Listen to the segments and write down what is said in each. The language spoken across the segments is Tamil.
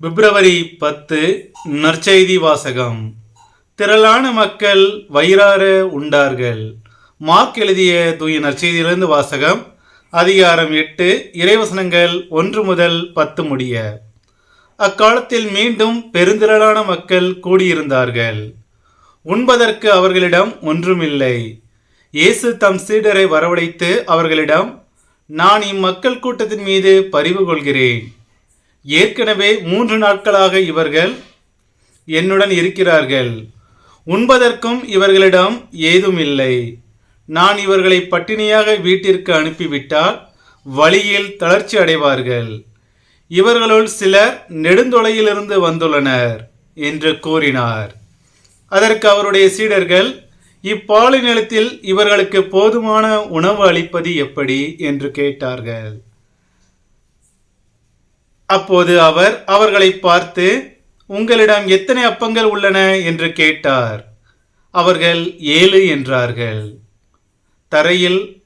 பிப்ரவரி பத்து நற்செய்தி வாசகம். திரளான மக்கள் வயிறார உண்டார்கள். மார்க் எழுதிய தூய நற்செய்தியிலிருந்து வாசகம் அதிகாரம் எட்டு இறைவசனங்கள் ஒன்று முதல் பத்து முடிய. அக்காலத்தில் மீண்டும் பெருந்திரளான மக்கள் கூடியிருந்தார்கள். உண்பதற்கு அவர்களிடம் ஒன்றுமில்லை. இயேசு தம் சீடரை வரவழைத்து அவர்களிடம் நான் இம்மக்கள் கூட்டத்தின் மீது பரிவு கொள்கிறேன். ஏற்கனவே மூன்று நாட்களாக இவர்கள் என்னுடன் இருக்கிறார்கள். உண்பதற்கும் இவர்களிடம் ஏதும் இல்லை நான் இவர்களை பட்டினியாக வீட்டிற்கு அனுப்பிவிட்டால் வழியில் தளர்ச்சி அடைவார்கள். இவர்களுள் சிலர் நெடுந்தொலையிலிருந்து வந்துள்ளனர் என்று கூறினார். அதற்கு அவருடைய சீடர்கள் இப்பாலை நிலத்தில் இவர்களுக்கு போதுமான உணவு அளிப்பது எப்படி? என்று கேட்டார்கள். அப்போது அவர் அவர்களை பார்த்து உங்களிடம் எத்தனை அப்பங்கள் உள்ளன? என்று கேட்டார். அவர்கள் ஏழு என்றார்கள். தரையில்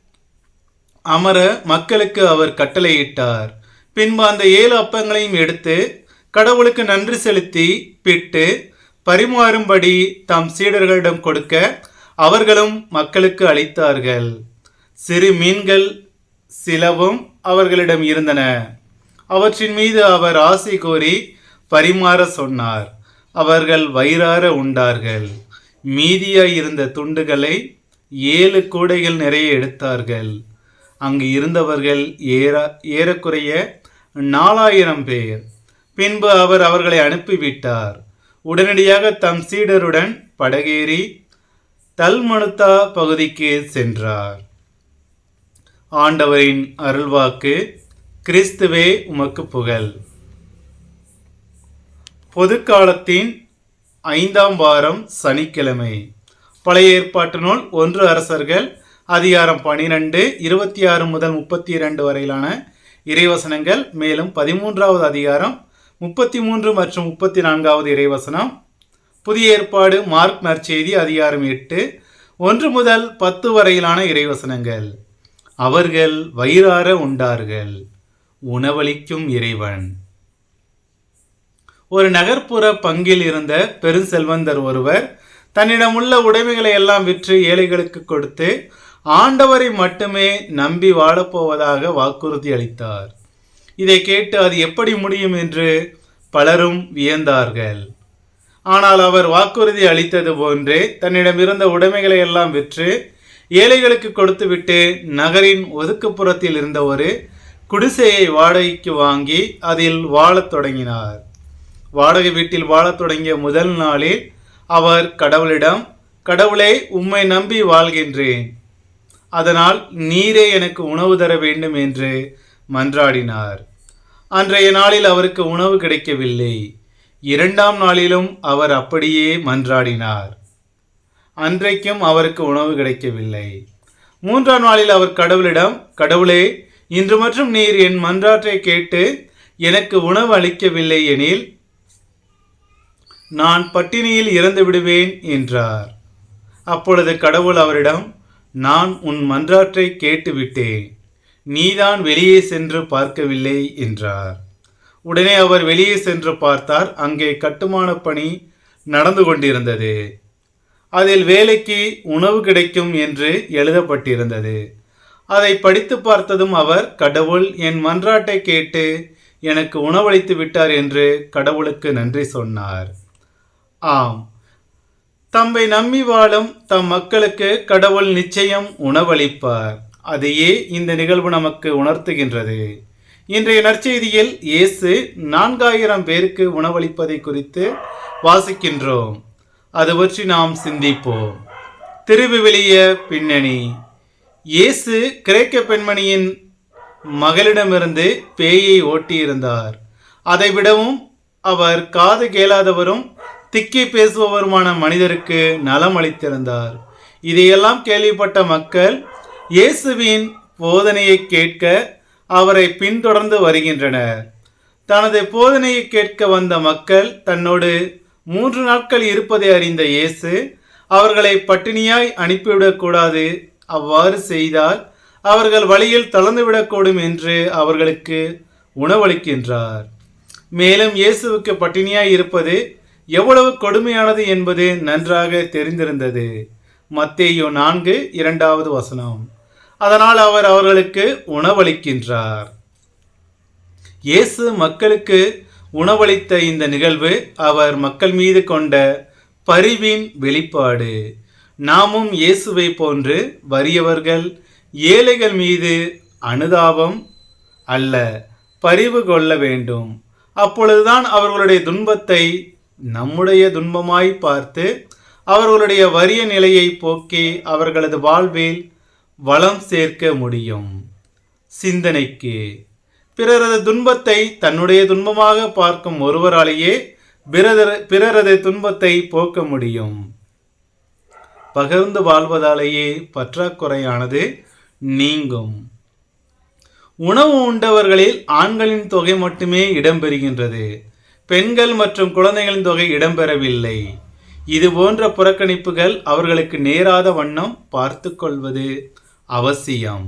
அமர மக்களுக்கு அவர் கட்டளையிட்டார். பின்பு அந்த ஏழு அப்பங்களையும் எடுத்து கடவுளுக்கு நன்றி செலுத்தி பிட்டு பரிமாறும்படி தம் சீடர்களிடம் கொடுக்க அவர்களும் மக்களுக்கு அளித்தார்கள். சிறு மீன்கள் சிலவும் அவர்களிடம் இருந்தன. அவற்றின் மீது அவர் ஆசை கோரி பரிமாற சொன்னார். அவர்கள் வயிறார உண்டார்கள். மீதியாய் இருந்த துண்டுகளை ஏழு கூடைகள் நிறைய எடுத்தார்கள். அங்கு இருந்தவர்கள் ஏற ஏறக்குறைய நாலாயிரம் பேர். பின்பு அவர் அவர்களை அனுப்பிவிட்டார். உடனடியாக தம் சீடருடன் படகேறி தல்மனுத்தா பகுதிக்கு சென்றார். ஆண்டவரின் அருள்வாக்கு கிறிஸ்துவே உமக்கு புகழ். பொதுக்காலத்தின் ஐந்தாம் வாரம் சனிக்கிழமை. பழைய ஏற்பாட்டு நூல் ஒன்று அரசர்கள் அதிகாரம் பனிரெண்டு இருபத்தி ஆறு முதல் முப்பத்தி இரண்டு வரையிலான இறைவசனங்கள் மேலும் பதிமூன்றாவது அதிகாரம் முப்பத்தி மூன்று மற்றும் முப்பத்தி நான்காவது இறைவசனம். புதிய ஏற்பாடு மார்க் நற்செய்தி அதிகாரம் எட்டு ஒன்று முதல் பத்து வரையிலான இறைவசனங்கள். அவர்கள் வயிறார உண்டார்கள். உணவளிக்கும் இறைவன். ஒரு நகர்ப்புற பங்கில் இருந்த பெருஞ்செல்வந்தர் ஒருவர் தன்னிடம் உள்ள உடைமைகளை எல்லாம் விற்று ஏழைகளுக்கு கொடுத்து ஆண்டவரை மட்டுமே நம்பி வாழப்போவதாக வாக்குறுதி அளித்தார். இதை கேட்டு அது எப்படி முடியும் என்று பலரும் வியந்தார்கள். ஆனால் அவர் வாக்குறுதி அளித்தது போன்றே தன்னிடம் இருந்த உடைமைகளை எல்லாம் விற்று ஏழைகளுக்கு கொடுத்துவிட்டு நகரின் ஒதுக்குப்புறத்தில் இருந்த ஒரு குடிசையை வாடகைக்கு வாங்கி அதில் வாழத் தொடங்கினார். வாடகை வீட்டில் வாழத் தொடங்கிய முதல் நாளில் அவர் கடவுளிடம் கடவுளை உம்மை நம்பி வாழ்கின்றேன். அதனால் நீரே எனக்கு உணவு தர வேண்டும் என்று மன்றாடினார். அன்றைய நாளில் அவருக்கு உணவு கிடைக்கவில்லை. இரண்டாம் நாளிலும் அவர் அப்படியே மன்றாடினார். அன்றைக்கும் அவருக்கு உணவு கிடைக்கவில்லை. மூன்றாம் நாளில் அவர் கடவுளிடம் கடவுளே இன்று மற்றும் நீர் என் மன்றாற்றை கேட்டு எனக்கு உணவு அளிக்கவில்லை எனில் நான் பட்டினியில் இறந்து விடுவேன் என்றார். அப்பொழுது கடவுள் அவரிடம் நான் உன் மன்றாற்றை கேட்டுவிட்டேன். நீதான் வெளியே சென்று பார்க்கவில்லை என்றார். உடனே அவர் வெளியே சென்று பார்த்தார். அங்கே கட்டுமான பணி நடந்து கொண்டிருந்தது. அதில் வேலைக்கு உணவு கிடைக்கும் என்று எழுதப்பட்டிருந்தது. அதை படித்து பார்த்ததும் அவர் கடவுள் என் மன்றாட்டை கேட்டு எனக்கு உணவளித்து விட்டார் என்று கடவுளுக்கு நன்றி சொன்னார். ஆம். தம்மை நம்பி வாழும் தம் மக்களுக்கு கடவுள் நிச்சயம் உணவளிப்பார். அதையே இந்த நிகழ்வு நமக்கு உணர்த்துகின்றது. இன்றைய நற்செய்தியில் இயேசு நான்காயிரம் பேருக்கு உணவளிப்பதை குறித்து வாசிக்கின்றோம். அது பற்றி நாம் சிந்திப்போம். திருவிவிலிய பின்னணி. இயேசு கிரேக்க பெண்மணியின் மகளிடமிருந்து பேயை ஓட்டியிருந்தார். அதை விடவும் அவர் காது கேளாதவரும் திக்கி பேசுபவருமான மனிதருக்கு நலம் அளித்திருந்தார். இதையெல்லாம் கேள்விப்பட்ட மக்கள் இயேசுவின் போதனையை கேட்க அவரை பின்தொடர்ந்து வருகின்றனர். தனது போதனையை கேட்க வந்த மக்கள் தன்னோடு மூன்று நாட்கள் இருப்பதை அறிந்த இயேசு அவர்களை பட்டினியாய் அனுப்பிவிடக்கூடாது அவ்வாறு செய்தால் அவர்கள் வழியில் தளர்ந்துவிடக்கூடும் என்று அவர்களுக்கு உணவளிக்கின்றார். மேலும் இயேசுவுக்கு பட்டினியாய் இருப்பது எவ்வளவு கொடுமையானது என்பது நன்றாக தெரிந்திருந்தது. மத்தேயோ நான்கு இரண்டாவது வசனம். அதனால் அவர் அவர்களுக்கு உணவளிக்கின்றார். இயேசு மக்களுக்கு உணவளித்த இந்த நிகழ்வு அவர் மக்கள் மீது கொண்ட பரிவின் வெளிப்பாடு. நாமும் இயேசுவை போன்று வறியவர்கள் ஏழைகள் மீது அனுதாபம் அல்ல பரிவு கொள்ள வேண்டும். அப்பொழுதுதான் அவர்களுடைய துன்பத்தை நம்முடைய துன்பமாய் பார்த்து அவர்களுடைய வறிய நிலையை போக்கி அவர்களது வாழ்வில் வளம் சேர்க்க முடியும். சிந்தனைக்கு. பிறரது துன்பத்தை தன்னுடைய துன்பமாக பார்க்கும் ஒருவராலேயே பிறர பிறரது துன்பத்தை போக்க முடியும். பகிர்ந்து வாழ்வதாலேயே பற்றாக்குறையானது நீங்கும். உணவு உண்டவர்களில் ஆண்களின் தொகை மட்டுமே இடம்பெறுகின்றது. பெண்கள் மற்றும் குழந்தைகளின் தொகை இடம்பெறவில்லை. இது போன்ற புறக்கணிப்புகள் அவர்களுக்கு நேராத வண்ணம் பார்த்து கொள்வது அவசியம்.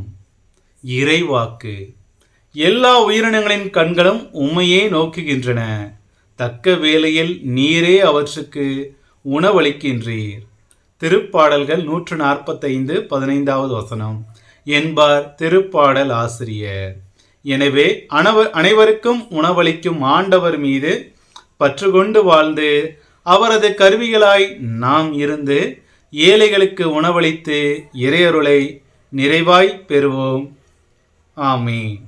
இறைவாக்கு. எல்லா உயிரினங்களின் கண்களும் உண்மையே நோக்குகின்றன. தக்க வேளையில் நீரே அவற்றுக்கு உணவளிக்கின்றீர். திருப்பாடல்கள் நூற்று நாற்பத்தைந்து பதினைந்தாவது வசனம். என்பார் திருப்பாடல் ஆசிரியர். எனவே அனவ அனைவருக்கும் உணவளிக்கும் ஆண்டவர் மீது பற்று கொண்டு வாழ்ந்து அவரது கருவிகளாய் நாம் இருந்து ஏழைகளுக்கு உணவளித்து இறையருளை நிறைவாய் பெறுவோம். ஆமீன்.